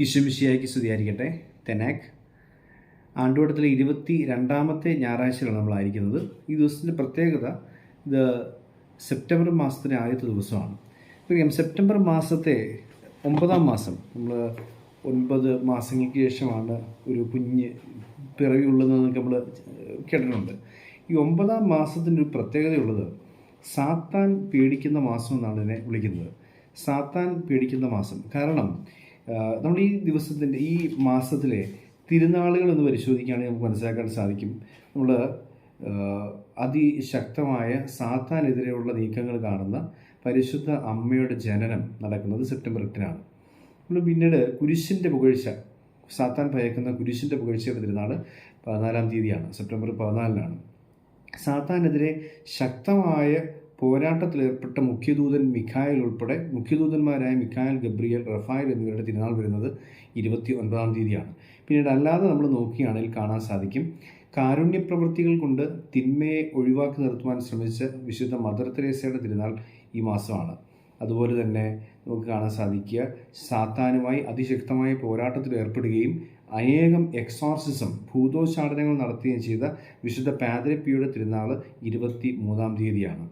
ഈശ്വമിഷിയായിക്ക് സ്തുതിയായിരിക്കട്ടെ. തെനാക്. ആണ്ടുവട്ടത്തിലെ ഇരുപത്തി രണ്ടാമത്തെ ഞായറാഴ്ചയിലാണ് നമ്മളായിരിക്കുന്നത് ഈ ദിവസത്തിന്റെ പ്രത്യേകത ഇത് സെപ്റ്റംബർ മാസത്തിന്റെ ആദ്യത്തെ ദിവസമാണ്. അറിയാം സെപ്റ്റംബർ മാസത്തെ ഒമ്പതാം മാസം നമ്മൾ ഒൻപത് മാസങ്ങൾക്ക് ശേഷമാണ് ഒരു കുഞ്ഞ് പിറവിയുള്ളതെന്നൊക്കെ നമ്മൾ കേട്ടിട്ടുണ്ട്. ഈ ഒമ്പതാം മാസത്തിന്റെ ഒരു പ്രത്യേകതയുള്ളത് സാത്താൻ പേടിക്കുന്ന മാസം എന്നാണ് ഇതിനെ വിളിക്കുന്നത്. സാത്താൻ പേടിക്കുന്ന മാസം. കാരണം നമ്മൾ ഈ ദിവസത്തിന്റെ ഈ മാസത്തിലെ തിരുനാളുകൾ എന്ന് പരിശോധിക്കുകയാണെങ്കിൽ നമുക്ക് മനസ്സിലാക്കാൻ സാധിക്കും. നമ്മൾ അതിശക്തമായ സാത്താനെതിരെയുള്ള നീക്കങ്ങൾ കാണുന്ന പരിശുദ്ധ അമ്മയുടെ ജനനം നടക്കുന്നത് സെപ്റ്റംബർ എട്ടിനാണ്. നമ്മൾ പിന്നീട് കുരിശിന്റെ പുകഴ്ച സാത്താൻ ഭയക്കുന്ന കുരിശിന്റെ പുകഴ്ചയുടെ തിരുനാൾ പതിനാലാം തീയതിയാണ് സെപ്റ്റംബർ പതിനാലിനാണ്. സാത്താനെതിരെ ശക്തമായ പോരാട്ടത്തിലേർപ്പെട്ട മുഖ്യദൂതൻ മിഖായൽ ഉൾപ്പെടെ മുഖ്യദൂതന്മാരായ മിഖായൽ ഗബ്രിയൽ റഫായൽ എന്നിവരുടെ തിരുനാൾ വരുന്നത് ഇരുപത്തി ഒൻപതാം തീയതിയാണ്. പിന്നീട് അല്ലാതെ നമ്മൾ നോക്കുകയാണെങ്കിൽ കാണാൻ സാധിക്കും കാരുണ്യപ്രവൃത്തികൾ കൊണ്ട് തിന്മയെ ഒഴിവാക്കി നിർത്തുവാൻ ശ്രമിച്ച വിശുദ്ധ മദർ തെരേസയുടെ തിരുനാൾ ഈ മാസമാണ്. അതുപോലെ തന്നെ നമുക്ക് കാണാൻ സാധിക്കുക സാത്താനുമായി അതിശക്തമായ പോരാട്ടത്തിൽ ഏർപ്പെടുകയും അനേകം എക്സോർസിസം ഭൂതോച്ചാടനങ്ങൾ നടത്തുകയും ചെയ്ത വിശുദ്ധ പാതിരപ്പിയുടെ തിരുനാൾ ഇരുപത്തി മൂന്നാം തീയതിയാണ്.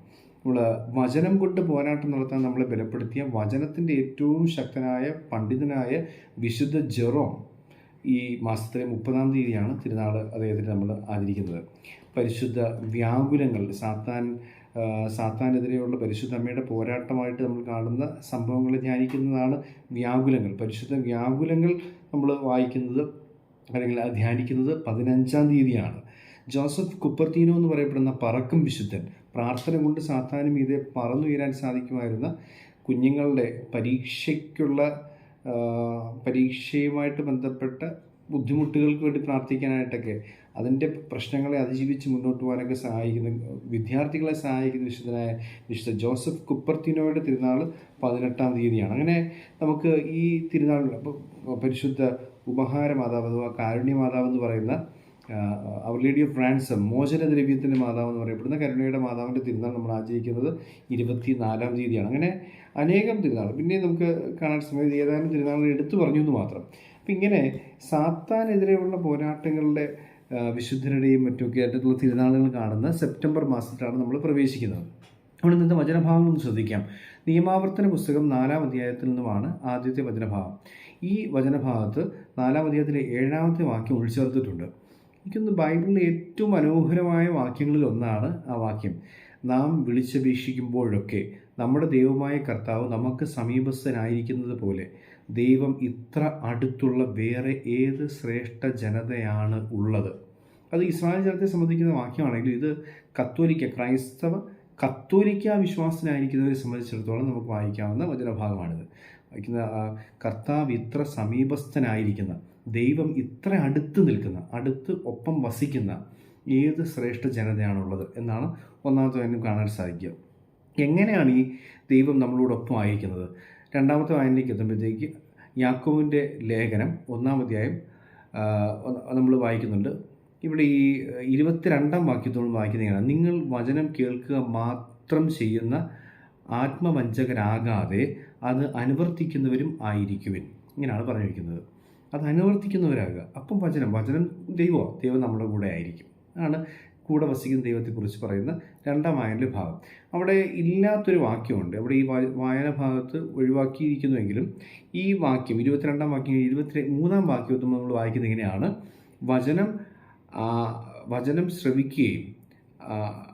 നമ്മൾ വചനം കൊണ്ട് പോരാട്ടം നടത്താൻ നമ്മളെ ബലപ്പെടുത്തിയ വചനത്തിന്റെ ഏറ്റവും ശക്തനായ പണ്ഡിതനായ വിശുദ്ധ ജെറോം ഈ മാസത്തിലെ മുപ്പതാം തീയതിയാണ് തിരുനാൾ അദ്ദേഹത്തിന് നമ്മൾ ആചരിക്കുന്നത് പരിശുദ്ധ വ്യാകുലങ്ങൾ സാത്താൻ സാത്താനെതിരെയുള്ള പരിശുദ്ധ അമ്മയുടെ പോരാട്ടമായിട്ട് നമ്മൾ കാണുന്ന സംഭവങ്ങൾ ധ്യാനിക്കുന്നതാണ് വ്യാകുലങ്ങൾ. പരിശുദ്ധ വ്യാകുലങ്ങൾ നമ്മൾ വായിക്കുന്നത് അല്ലെങ്കിൽ ധ്യാനിക്കുന്നത് പതിനഞ്ചാം തീയതിയാണ്. ജോസഫ് കുപ്പർത്തീനോ എന്ന് പറയപ്പെടുന്ന പറക്കും വിശുദ്ധൻ പ്രാർത്ഥന കൊണ്ട് സാത്താനും ഇതേ പറന്നുയരാൻ സാധിക്കുമായിരുന്ന കുഞ്ഞുങ്ങളുടെ പരീക്ഷയ്ക്കുള്ള പരീക്ഷയുമായിട്ട് ബന്ധപ്പെട്ട ബുദ്ധിമുട്ടുകൾക്ക് വേണ്ടി പ്രാർത്ഥിക്കാനായിട്ടൊക്കെ അതിന്റെ പ്രശ്നങ്ങളെ അതിജീവിച്ച് മുന്നോട്ട് പോകാനൊക്കെ സഹായിക്കുന്ന വിദ്യാർത്ഥികളെ സഹായിക്കുന്ന വിശുദ്ധനായ വിശുദ്ധ ജോസഫ് കുപ്പർത്തിനോയുടെ തിരുനാൾ പതിനെട്ടാം തീയതിയാണ്. അങ്ങനെ നമുക്ക് ഈ അപ്പോൾ പരിശുദ്ധ ഉപഹാര മാതാവ് അഥവാ കാരുണ്യ മാതാവ് എന്ന് പറയുന്ന അവർ ലേഡി ഓഫ് റാൻസം മോചന ദ്രവ്യത്തിന്റെ മാതാവ് എന്ന് പറയപ്പെടുന്ന കരുണയുടെ മാതാവിന്റെ തിരുനാൾ നമ്മൾ ആചരിക്കുന്നത് ഇരുപത്തി നാലാം തീയതിയാണ്. അങ്ങനെ അനേകം തിരുനാൾ. പിന്നെ നമുക്ക് കാണാൻ സമയത്ത് ഏതാനും തിരുനാളുകൾ എടുത്തു പറഞ്ഞു എന്ന് മാത്രം. അപ്പം ഇങ്ങനെ സാത്താനെതിരെയുള്ള പോരാട്ടങ്ങളുടെ വിശുദ്ധരുടെയും മറ്റുമൊക്കെ ആയിട്ടുള്ള തിരുനാളുകൾ കാണുന്ന സെപ്റ്റംബർ മാസത്തിലാണ് നമ്മൾ പ്രവേശിക്കുന്നത്. നമ്മൾ ഇന്നത്തെ വചനഭാഗം ഒന്ന് ശ്രദ്ധിക്കാം. നിയമാവർത്തന പുസ്തകം നാലാം അധ്യായത്തിൽ നിന്നുമാണ് ആദ്യത്തെ വചനഭാഗം ഈ വചനഭാഗത്ത് നാലാം അധ്യായത്തിലെ ഏഴാമത്തെ വാക്യം ഉൾച്ചേർത്തിട്ടുണ്ട്. എനിക്കൊന്ന് ബൈബിളിലെ ഏറ്റവും മനോഹരമായ വാക്യങ്ങളിൽ ഒന്നാണ് ആ വാക്യം. നാം വിളിച്ചപേക്ഷിക്കുമ്പോഴൊക്കെ നമ്മുടെ ദൈവമായ കർത്താവ് നമുക്ക് സമീപസ്ഥനായിരിക്കുന്നത് പോലെ ദൈവം ഇത്ര അടുത്തുള്ള വേറെ ഏത് ശ്രേഷ്ഠ ജനതയാണ് ഉള്ളത്? അത് ഇസ്രായേൽ ജനത്തെ സംബന്ധിക്കുന്ന വാക്യമാണെങ്കിലും ഇത് കത്തോലിക്ക ക്രൈസ്തവ കത്തോലിക്ക വിശ്വാസനായിരിക്കുന്നവരെ സംബന്ധിച്ചിടത്തോളം നമുക്ക് വായിക്കാവുന്ന വചനഭാഗമാണിത്. വായിക്കുന്ന കർത്താവ് ഇത്ര സമീപസ്ഥനായിരിക്കുന്ന ദൈവം ഇത്ര അടുത്ത് നിൽക്കുന്ന അടുത്ത് ഒപ്പം വസിക്കുന്ന ഏത് ശ്രേഷ്ഠ ജനതയാണുള്ളത് എന്നാണ് ഒന്നാമത്തെ കാണാൻ സാധിക്കുക. എങ്ങനെയാണ് ഈ ദൈവം നമ്മളോടൊപ്പം ആയിരിക്കുന്നത്? രണ്ടാമത്തെ വായനയിലേക്ക് എത്തുമ്പോഴത്തേക്ക് യാക്കോവിന്റെ ലേഖനം ഒന്നാം അധ്യായം നമ്മൾ വായിക്കുന്നുണ്ട്. ഇവിടെ ഈ ഇരുപത്തിരണ്ടാം വാക്യത്തോട് വായിക്കുന്നതാണ് നിങ്ങൾ വചനം കേൾക്കുക മാത്രം ചെയ്യുന്ന ആത്മവഞ്ചകരാകാതെ അത് അനുവർത്തിക്കുന്നവരും ആയിരിക്കുവിൻ. ഇങ്ങനെയാണ് പറഞ്ഞിരിക്കുന്നത്. അത് അനുവർത്തിക്കുന്നവരാകുക. അപ്പം വചനം വചനം ദൈവമാണ് ദൈവം നമ്മുടെ കൂടെ ആയിരിക്കും. ആണ് കൂടെ വസിക്കുന്ന ദൈവത്തെക്കുറിച്ച് പറയുന്ന രണ്ടാം വായനയിലെ ഭാഗം. അവിടെ ഇല്ലാത്തൊരു വാക്യമുണ്ട്. അവിടെ ഈ വായന ഭാഗത്ത് ഒഴിവാക്കിയിരിക്കുന്നുവെങ്കിലും ഈ വാക്യം ഇരുപത്തിരണ്ടാം വാക്യം ഇരുപത്തി മൂന്നാം വാക്യം നമ്മൾ വായിക്കുന്നത് ഇങ്ങനെയാണ് വചനം വചനം ശ്രവിക്കുകയും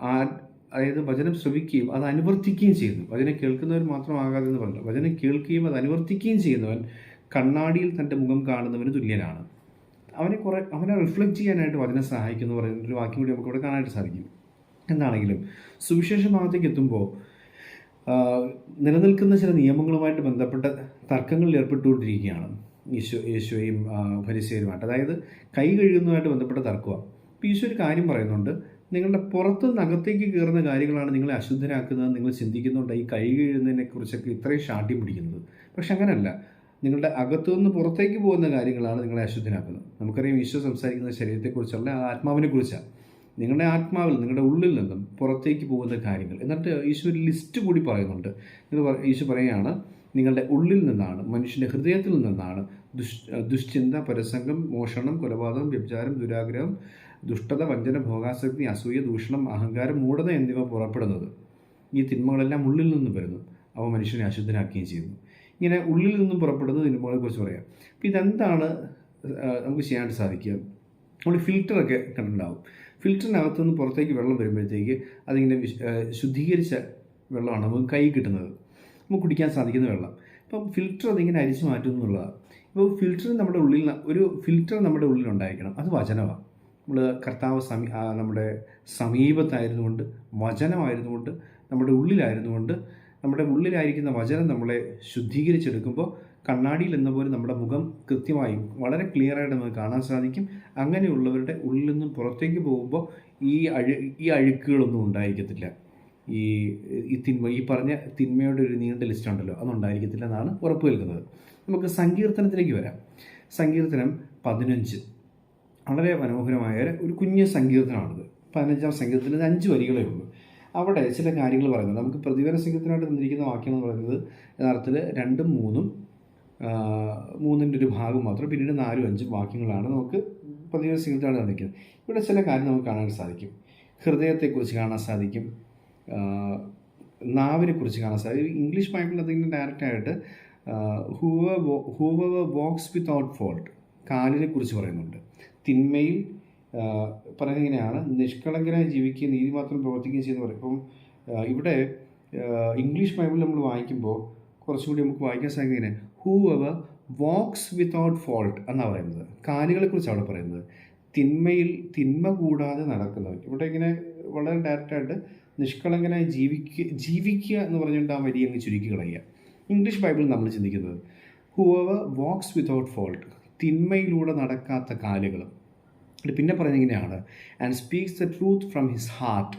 അതായത് വചനം ശ്രവിക്കുകയും അത് അനുവർത്തിക്കുകയും ചെയ്യുന്നു. വചനം കേൾക്കുന്നവർ മാത്രമാകാതെ എന്ന് പറഞ്ഞു വചനം കേൾക്കുകയും അത് അനുവർത്തിക്കുകയും ചെയ്യുന്നവൻ കണ്ണാടിയിൽ തന്റെ മുഖം കാണുന്നവന് തുല്യനാണ്. അവനെ കുറേ അവനെ റിഫ്ലക്റ്റ് ചെയ്യാനായിട്ട് വചനം സഹായിക്കുന്നു പറയുന്ന ഒരു വാക്യം കൂടി നമുക്കിവിടെ കാണാനായിട്ട് സാധിക്കും. എന്താണെങ്കിലും സുവിശേഷ ഭാഗത്തേക്ക് എത്തുമ്പോൾ നിലനിൽക്കുന്ന ചില നിയമങ്ങളുമായിട്ട് ബന്ധപ്പെട്ട തർക്കങ്ങളിൽ ഏർപ്പെട്ടുകൊണ്ടിരിക്കുകയാണ്. യേശു യേശോയും ഫരിസേരുമായിട്ട് അതായത് കൈ കഴുകുന്നതുമായിട്ട് ബന്ധപ്പെട്ട തർക്കമാണ്. അപ്പോൾ ഈശോ ഒരു കാര്യം പറയുന്നുണ്ട്. നിങ്ങളുടെ പുറത്ത് നിന്ന് അകത്തേക്ക് കയറുന്ന കാര്യങ്ങളാണ് നിങ്ങളെ അശുദ്ധരാക്കുന്നത് നിങ്ങൾ ചിന്തിക്കുന്നുണ്ട് ഈ കൈ കഴുകുന്നതിനെ കുറിച്ചൊക്കെ ഇത്രയും ഷാട്ടി പിടിക്കുന്നത്. പക്ഷെ അങ്ങനല്ല. നിങ്ങളുടെ അകത്തുനിന്ന് പുറത്തേക്ക് പോകുന്ന കാര്യങ്ങളാണ് നിങ്ങളെ അശുദ്ധനാക്കുന്നത്. നമുക്കറിയാം ഈശോ സംസാരിക്കുന്ന ശരീരത്തെക്കുറിച്ചല്ല ആ ആത്മാവിനെ കുറിച്ചാണ് നിങ്ങളുടെ ആത്മാവിൽ നിങ്ങളുടെ ഉള്ളിൽ നിന്നും പുറത്തേക്ക് പോകുന്ന കാര്യങ്ങൾ. എന്നിട്ട് ഈശോ ഒരു ലിസ്റ്റ് കൂടി പറയുന്നുണ്ട്. പറ- ഈശോ പറയുകയാണ് നിങ്ങളുടെ ഉള്ളിൽ നിന്നാണ് മനുഷ്യന്റെ ഹൃദയത്തിൽ നിന്നാണ് ദുഷ് ദുശ്ചിന്ത പരസംഗം മോഷണം കൊലപാതകം വ്യഭിചാരം ദുരാഗ്രഹം ദുഷ്ടത വഞ്ചന ഭോഗാസക്തി അസൂയ ദൂഷണം അഹങ്കാരം മൂഢത എന്നിവ പുറപ്പെടുന്നത്. ഈ തിന്മകളെല്ലാം ഉള്ളിൽ നിന്ന് വരുന്നു. അവ മനുഷ്യനെ അശുദ്ധനാക്കുകയും ചെയ്യുന്നു. ഇങ്ങനെ ഉള്ളിൽ നിന്നും പുറപ്പെടുന്ന കുറിച്ച് പറയാം. അപ്പോൾ ഇതെന്താണ് നമുക്ക് ചെയ്യാനായിട്ട് സാധിക്കുക? നമ്മൾ ഫിൽറ്ററൊക്കെ കണ്ടിട്ടുണ്ടാവും. ഫിൽറ്ററിനകത്തു നിന്ന് പുറത്തേക്ക് വെള്ളം വരുമ്പോഴത്തേക്ക് അതിങ്ങനെ ശുദ്ധീകരിച്ച വെള്ളമാണ് നമുക്ക് കൈ കിട്ടുന്നത്. നമുക്ക് കുടിക്കാൻ സാധിക്കുന്ന വെള്ളം. ഇപ്പം ഫിൽറ്റർ അതിങ്ങനെ അരിച്ചു മാറ്റും എന്നുള്ളതാണ്. ഇപ്പോൾ ഫിൽറ്റർ നമ്മുടെ ഉള്ളിൽ ഒരു ഫിൽറ്റർ നമ്മുടെ ഉള്ളിൽ ഉണ്ടായിരിക്കണം. അത് വചനമാണ് നമ്മൾ കർത്താവ് സമീ നമ്മുടെ സമീപത്തായിരുന്നുകൊണ്ട് വചനമായിരുന്നുകൊണ്ട് നമ്മുടെ ഉള്ളിലായിരുന്നുകൊണ്ട് നമ്മുടെ ഉള്ളിലായിരിക്കുന്ന വചനം നമ്മളെ ശുദ്ധീകരിച്ചെടുക്കുമ്പോൾ കണ്ണാടിയിൽ എന്ന പോലെ നമ്മുടെ മുഖം കൃത്യമായും വളരെ ക്ലിയറായിട്ട് നമുക്ക് കാണാൻ സാധിക്കും. അങ്ങനെയുള്ളവരുടെ ഉള്ളിൽ നിന്നും പുറത്തേക്ക് പോകുമ്പോൾ ഈ അഴു ഈ അഴുക്കുകളൊന്നും ഉണ്ടായിരിക്കത്തില്ല. ഈ ഈ തിന്മ ഈ പറഞ്ഞ തിന്മയുടെ ഒരു നീണ്ട ലിസ്റ്റ് ഉണ്ടല്ലോ അതുണ്ടായിരിക്കത്തില്ല എന്നാണ് ഉറപ്പ് നൽകുന്നത്. നമുക്ക് സങ്കീർത്തനത്തിലേക്ക് വരാം. സങ്കീർത്തനം പതിനഞ്ച്. വളരെ മനോഹരമായ ഒരു കുഞ്ഞ് സങ്കീർത്തനമാണിത്. പതിനഞ്ചാം സങ്കീർത്തനത്തിൽ അഞ്ച് വരികളേ ഉള്ളൂ. അവിടെ ചില കാര്യങ്ങൾ പറയുന്നത്. നമുക്ക് പ്രതിഫല സങ്കീർത്തനമായിട്ട് തന്നിരിക്കുന്ന വാക്യം എന്ന് പറയുന്നത് യഥാർത്ഥത്തിൽ രണ്ടും മൂന്നും മൂന്നിന്റെ ഒരു ഭാഗം മാത്രം പിന്നീട് നാലും അഞ്ചും വാക്യങ്ങളാണ് നമുക്ക് പ്രതിഫല സങ്കീർത്തനമായിട്ട് തന്നിരിക്കുന്നത്. ഇവിടെ ചില കാര്യം നമുക്ക് കാണാൻ സാധിക്കും. ഹൃദയത്തെക്കുറിച്ച് കാണാൻ സാധിക്കും. നാവിനെ നാവിനെക്കുറിച്ച് കാണാൻ സാധിക്കും. ഇംഗ്ലീഷ് ബൈബിളിൽ അതിങ്ങനെ ഡയറക്റ്റായിട്ട് who who walks without fault കാലിനെ കുറിച്ച് പറയുന്നുണ്ട്. തിന്മയിൽ പറയുന്നത് ഇങ്ങനെയാണ്. നിഷ്കളങ്കനായി ജീവിക്കുകയും നീതി മാത്രം പ്രവർത്തിക്കുകയും ചെയ്യുന്ന പറയും. ഇപ്പം ഇവിടെ ഇംഗ്ലീഷ് ബൈബിൾ നമ്മൾ വായിക്കുമ്പോൾ കുറച്ചുകൂടി നമുക്ക് വായിക്കാൻ സാധിക്കുന്നത് ഇങ്ങനെ whoever walks without fault എന്നാണ് പറയുന്നത്. കാലുകളെക്കുറിച്ച് അവിടെ പറയുന്നത്. തിന്മയിൽ തിന്മ കൂടാതെ നടക്കുന്നവർ ഇവിടെ ഇങ്ങനെ വളരെ ഡയറക്റ്റായിട്ട് നിഷ്കളങ്കനായി ജീവിക്കുക ജീവിക്കുക എന്ന് പറഞ്ഞുകൊണ്ട് ആ വരി അങ്ങ് ചുരുക്കി കളയുക. ഇംഗ്ലീഷ് ബൈബിൾ നമ്മൾ ചിന്തിക്കുന്നത് whoever walks without fault തിന്മയിലൂടെ നടക്കാത്ത കാലുകളും പിന്നെ പറയുന്നത് ഇങ്ങനെയാണ്. And speaks the truth from his heart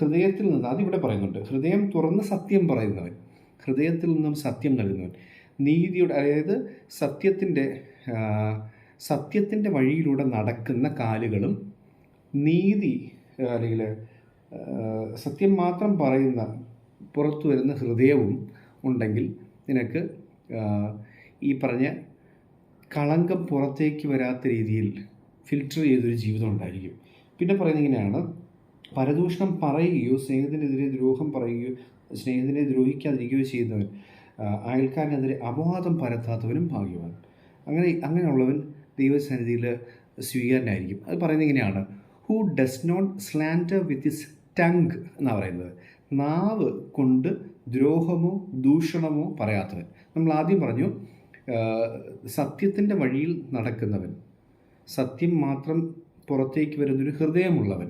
ഹൃദയത്തിൽ നിന്ന് അതിവിടെ പറയുന്നുണ്ട്. ഹൃദയം തുറന്ന് സത്യം പറയുന്നവൻ. ഹൃദയത്തിൽ നിന്നും സത്യം നൽകുന്നവൻ. നീതിയുടെ അതായത് സത്യത്തിന്റെ സത്യത്തിന്റെ വഴിയിലൂടെ നടക്കുന്ന കാലുകളും നീതി അല്ലെങ്കിൽ സത്യം മാത്രം പറയുന്ന പുറത്തു വരുന്ന ഹൃദയവും ഉണ്ടെങ്കിൽ നിനക്ക് ഈ പറഞ്ഞ കളങ്കം പുറത്തേക്ക് വരാത്ത രീതിയിൽ ഫിൽറ്റർ ചെയ്തൊരു ജീവിതം ഉണ്ടായിരിക്കും. പിന്നെ പറയുന്നത് ഇങ്ങനെയാണ്. പരദൂഷണം പറയുകയോ സ്നേഹത്തിനെതിരെ ദ്രോഹം പറയുകയോ സ്നേഹത്തിനെ ദ്രോഹിക്കാതിരിക്കുകയോ ചെയ്യുന്നവൻ അയൽക്കാരനെതിരെ അപവാദം പരത്താത്തവനും ഭാഗ്യവാൻ. അങ്ങനെ അങ്ങനെയുള്ളവൻ ദൈവസന്നിധിയിൽ സ്വീകാരനായിരിക്കും. അത് പറയുന്നത് ഇങ്ങനെയാണ്. Who does not slander with his tongue എന്നാണ് പറയുന്നത്. നാവ് കൊണ്ട് ദ്രോഹമോ ദൂഷണമോ പറയാത്തവൻ. നമ്മൾ ആദ്യം പറഞ്ഞു സത്യത്തിന്റെ വഴിയിൽ നടക്കുന്നവൻ. സത്യം മാത്രം പുറത്തേക്ക് വരുന്നൊരു ഹൃദയമുള്ളവൻ.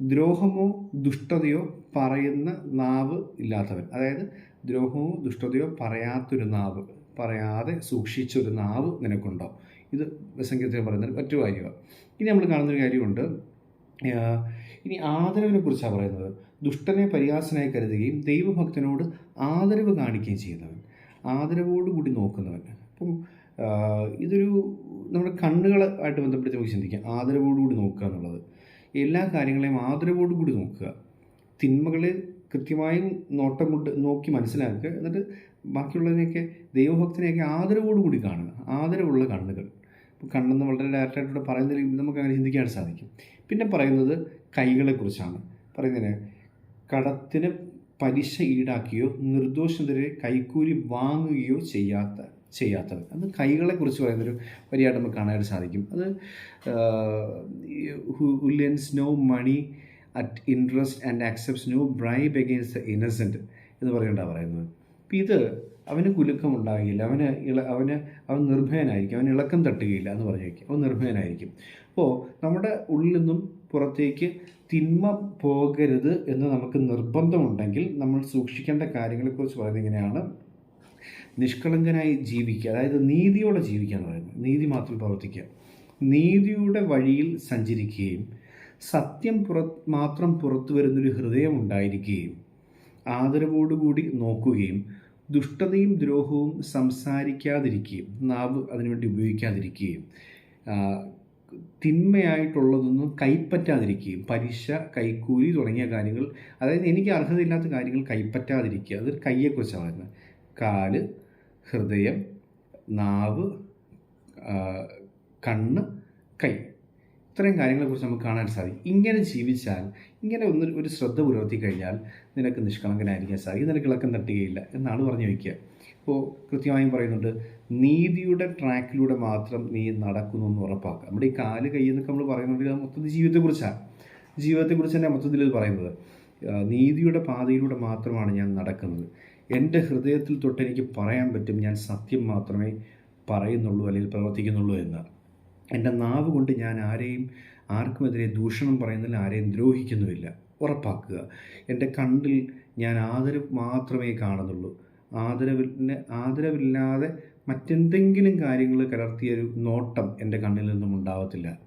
ദ്രോഹമോ ദുഷ്ടതയോ പറയുന്ന നാവ് ഇല്ലാത്തവൻ. അതായത് ദ്രോഹമോ ദുഷ്ടതയോ പറയാത്തൊരു നാവ് പറയാതെ സൂക്ഷിച്ചൊരു നാവ് നിനക്കുണ്ടോ ഇത് സംഗീതത്തിൽ പറയുന്ന മറ്റു കാര്യമാണ് ഇനി നമ്മൾ കാണുന്നൊരു കാര്യമുണ്ട്. ഇനി ആദരവിനെ കുറിച്ചാണ് പറയുന്നത്. ദുഷ്ടനെ പരിഹാസനായി കരുതുകയും ദൈവഭക്തനോട് ആദരവ് കാണിക്കുകയും ചെയ്യുന്നവൻ ആദരവോടുകൂടി നോക്കുന്നവൻ. അപ്പം ഇതൊരു നമ്മുടെ കണ്ണുകളായിട്ട് ബന്ധപ്പെടുത്തി നമുക്ക് ചിന്തിക്കാം. ആദരവോടുകൂടി നോക്കുക എന്നുള്ളത്. എല്ലാ കാര്യങ്ങളെയും ആദരവോടുകൂടി നോക്കുക. തിന്മകളെ കൃത്യമായും നോട്ടം കൊണ്ട് നോക്കി മനസ്സിലാക്കുക. എന്നിട്ട് ബാക്കിയുള്ളതിനെയൊക്കെ ദൈവഭക്തനെയൊക്കെ ആദരവോടുകൂടി കാണുക. ആദരവുള്ള കണ്ണുകൾ. ഇപ്പോൾ കണ്ണെന്ന് വളരെ ഡയറക്റ്റായിട്ട് പറയുന്നതിൽ നമുക്ക് അങ്ങനെ ചിന്തിക്കാൻ സാധിക്കും. പിന്നെ പറയുന്നത് കൈകളെക്കുറിച്ചാണ്. പറയുന്നതിന് കടത്തിന് പലിശ ഈടാക്കുകയോ നിർദോഷിതരെ കൈക്കൂലി വാങ്ങുകയോ ചെയ്യാത്ത ചെയ്യാത്തവൻ അത് കൈകളെക്കുറിച്ച് പറയുന്നൊരു വരിയായിട്ട് നമുക്ക് കാണാനായിട്ട് സാധിക്കും. അത് who lends no money at interest and accepts no bribe against the innocent എന്ന് പറയുകൊണ്ടാണ് പറയുന്നത്. അപ്പം ഇത് അവന് കുലുക്കം ഉണ്ടാകില്ല അവന് ഇള അവന് അവൻ നിർഭയനായിരിക്കും. അവൻ ഇളക്കം തട്ടുകയില്ല എന്ന് പറഞ്ഞേക്കും. അവൻ നിർഭയനായിരിക്കും. അപ്പോൾ നമ്മുടെ ഉള്ളിൽ നിന്നും പുറത്തേക്ക് തിന്മ പോകരുത് എന്ന് നമുക്ക് നിർബന്ധമുണ്ടെങ്കിൽ നമ്മൾ സൂക്ഷിക്കേണ്ട കാര്യങ്ങളെക്കുറിച്ച് പറയുന്നത് ഇങ്ങനെയാണ്. നിഷ്കളങ്കനായി ജീവിക്കുക അതായത് നീതിയോടെ ജീവിക്കുക എന്ന് പറയുന്നത്. നീതി മാത്രം പ്രവർത്തിക്കുക. നീതിയുടെ വഴിയിൽ സഞ്ചരിക്കുകയും സത്യം പുറ മാത്രം പുറത്തു വരുന്നൊരു ഹൃദയം ഉണ്ടായിരിക്കുകയും ആദരവോടുകൂടി നോക്കുകയും ദുഷ്ടതയും ദ്രോഹവും സംസാരിക്കാതിരിക്കുകയും നാവ് അതിനുവേണ്ടി ഉപയോഗിക്കാതിരിക്കുകയും തിന്മയായിട്ടുള്ളതൊന്നും കൈപ്പറ്റാതിരിക്കുകയും പലിശ കൈക്കൂലി തുടങ്ങിയ കാര്യങ്ങൾ അതായത് എനിക്ക് അർഹതയില്ലാത്ത കാര്യങ്ങൾ കൈപ്പറ്റാതിരിക്കുക അതൊരു കയ്യെക്കുറിച്ചാണ് പറയുന്നത്. കാൽ ഹൃദയം നാവ് കണ്ണ് കൈ. ഇത്രയും കാര്യങ്ങളെക്കുറിച്ച് നമുക്ക് കാണാൻ സാധിക്കും. ഇങ്ങനെ ജീവിച്ചാൽ ഇങ്ങനെ ഒന്ന് ഒരു ശ്രദ്ധ പുലർത്തി കഴിഞ്ഞാൽ നിനക്ക് നിഷ്കളങ്കനായിരിക്കാൻ സാധിക്കും. നിനക്ക് ഇളക്കം തട്ടുകയില്ല എന്നാണ് പറഞ്ഞു വയ്ക്കുക. ഇപ്പോൾ കൃത്യമായും പറയുന്നുണ്ട് നീതിയുടെ ട്രാക്കിലൂടെ മാത്രം നീ നടക്കുന്നു എന്ന് ഉറപ്പാക്കുക. നമ്മുടെ ഈ കാൽ കൈ എന്നൊക്കെ നമ്മൾ പറയുന്നുണ്ടെങ്കിൽ മൊത്തത്തിൽ ജീവിതത്തെക്കുറിച്ചാണ്. ജീവിതത്തെക്കുറിച്ച് തന്നെ മൊത്തത്തിൽ ഇത് പറയുന്നത്. നീതിയുടെ പാതയിലൂടെ മാത്രമാണ് ഞാൻ നടക്കുന്നത്. എന്റെ ഹൃദയത്തിൽ തൊട്ട് എനിക്ക് പറയാൻ പറ്റും ഞാൻ സത്യം മാത്രമേ പറയുന്നുള്ളൂ അല്ലെങ്കിൽ പ്രവർത്തിക്കുന്നുള്ളൂ എന്ന്. എന്റെ നാവ് കൊണ്ട് ഞാൻ ആരെയും ആർക്കുമെതിരെ ദൂഷണം പറയുന്നില്ല ആരെയും ദ്രോഹിക്കുന്നുമില്ല. ഉറപ്പാക്കുക. എന്റെ കണ്ണിൽ ഞാൻ ആദരവ് മാത്രമേ കാണുന്നുള്ളൂ. ആദരവിന് ആദരവില്ലാതെ മറ്റെന്തെങ്കിലും കാര്യങ്ങൾ കലർത്തിയൊരു നോട്ടം എന്റെ കണ്ണിൽ നിന്നും ഉണ്ടാവത്തില്ല.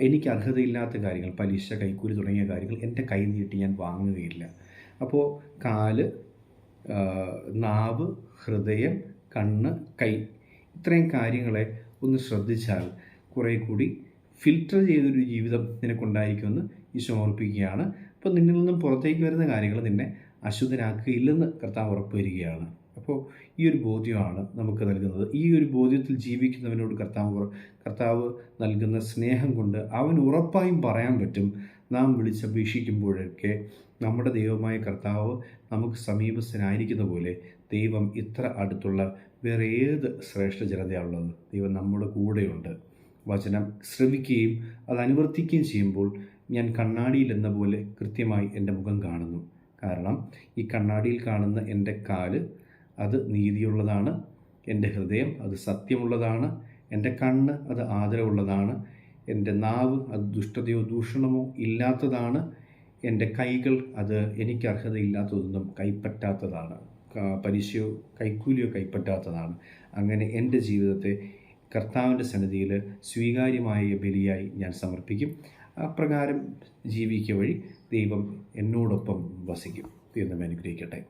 എനിക്ക് അർഹതയില്ലാത്ത കാര്യങ്ങൾ പലിശ കൈക്കൂലി തുടങ്ങിയ കാര്യങ്ങൾ എന്റെ കൈ നീട്ടി ഞാൻ വാങ്ങുകയില്ല. അപ്പോൾ കാൽ നാവ് ഹൃദയം കണ്ണ് കൈ. ഇത്രയും കാര്യങ്ങളെ ഒന്ന് ശ്രദ്ധിച്ചാൽ കുറേ കൂടി ഫിൽറ്റർ ചെയ്തൊരു ജീവിതം നിനക്കുണ്ടായിരിക്കുമെന്ന് ഈശോ ഓർപ്പിക്കുകയാണ്. അപ്പോൾ നിന്നിൽ നിന്നും പുറത്തേക്ക് വരുന്ന കാര്യങ്ങൾ നിന്നെ അശുദ്ധനാക്കുകയില്ലെന്ന് കർത്താവ് ഉറപ്പ് വരികയാണ് അപ്പോൾ ഈ ഒരു ബോധ്യമാണ് നമുക്ക് നൽകുന്നത്. ഈ ഒരു ബോധ്യത്തിൽ ജീവിക്കുന്നവനോട് കർത്താവ് കർത്താവ് നൽകുന്ന സ്നേഹം കൊണ്ട് അവൻ ഉറപ്പായും പറയാൻ പറ്റും. നാം വിളിച്ചപേക്ഷിക്കുമ്പോഴൊക്കെ നമ്മുടെ ദൈവമായ കർത്താവ് നമുക്ക് സമീപസ്ഥനായിരിക്കുന്ന പോലെ ദൈവം ഇത്ര അടുത്തുള്ള വേറെ ഏത് ശ്രേഷ്ഠ ജനതയാണുള്ളത്? ദൈവം നമ്മുടെ കൂടെയുണ്ട്. വചനം ശ്രമിക്കുകയും അത് അനുവർത്തിക്കുകയും ചെയ്യുമ്പോൾ ഞാൻ കണ്ണാടിയിൽ എന്ന പോലെ കൃത്യമായി എന്റെ മുഖം കാണുന്നു. കാരണം ഈ കണ്ണാടിയിൽ കാണുന്ന എന്റെ കാൽ അത് നീതിയുള്ളതാണ് എന്റെ ഹൃദയം അത് സത്യമുള്ളതാണ് എന്റെ കണ്ണ് അത് ആദരവുള്ളതാണ് എന്റെ നാവ് അത് ദുഷ്ടതയോ ദൂഷണമോ ഇല്ലാത്തതാണ് എന്റെ കൈകൾ അത് എനിക്ക് അർഹതയില്ലാത്തതൊന്നും കൈപ്പറ്റാത്തതാണ്. പലിശയോ കൈക്കൂലിയോ കൈപ്പറ്റാത്തതാണ്. അങ്ങനെ എന്റെ ജീവിതത്തെ കർത്താവിന്റെ സന്നിധിയിൽ സ്വീകാര്യമായ ബലിയായി ഞാൻ സമർപ്പിക്കും. അപ്രകാരം ജീവിക്കുക വഴി ദൈവം എന്നോടൊപ്പം വസിക്കും. നമ്മെ അനുഗ്രഹിക്കട്ടെ.